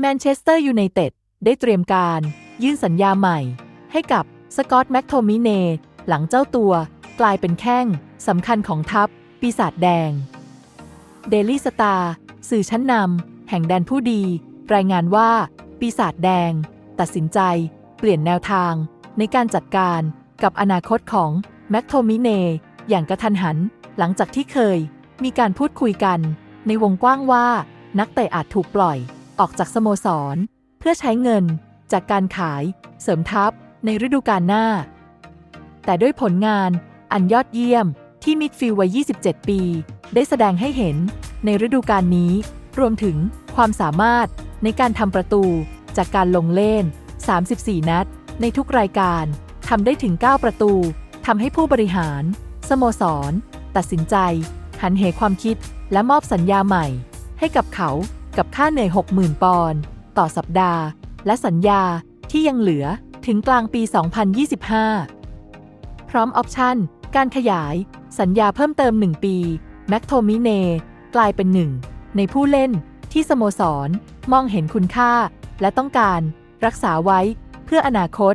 แมนเชสเตอร์ยูไนเต็ดได้เตรียมการยื่นสัญญาใหม่ ให้กับสกอตต์แม็กโทมิเนหลังเจ้าตัวกลายเป็นแข้งสำคัญของทัพ ปีศาจแดงเดลี่สตาร์สื่อชั้นนำแห่งแดนผู้ดี รายงานว่า ปีศาจแดง ตัดสินใจ เปลี่ยนแนวทาง ในการจัดการกับอนาคตของแม็กโทมิเนอย่างกระทันหัน หลังจากที่เคยมีการพูดคุยกัน ในวงกว้างว่านักเตะอาจถูกปล่อย ออกจากสโมสร เพื่อใช้เงินจากการขายเสริมทัพในฤดูกาลหน้า แต่ด้วยผลงานอันยอดเยี่ยมที่มิดฟิลด์วัย 27 ปี ได้แสดงให้เห็นในฤดูกาลนี้ รวมถึงความสามารถในการทำประตูจากการลงเล่น 34 นัด ในทุกรายการทำได้ถึง 9 ประตูทำให้ผู้บริหาร สโมสร ตัดสินใจ หันเหความคิดและมอบสัญญาใหม่ ให้กับเขา กับค่าเหนื่อย 60,000 ปอนด์ต่อสัปดาห์ และสัญญาที่ยังเหลือถึงกลางปี 2025 พร้อมออปชันการขยายสัญญาเพิ่มเติม 1 ปี แม็กโทมิเน กลายเป็นหนึ่ง ในผู้เล่นที่สโมสร มองเห็นคุณค่า และต้องการรักษาไว้เพื่ออนาคต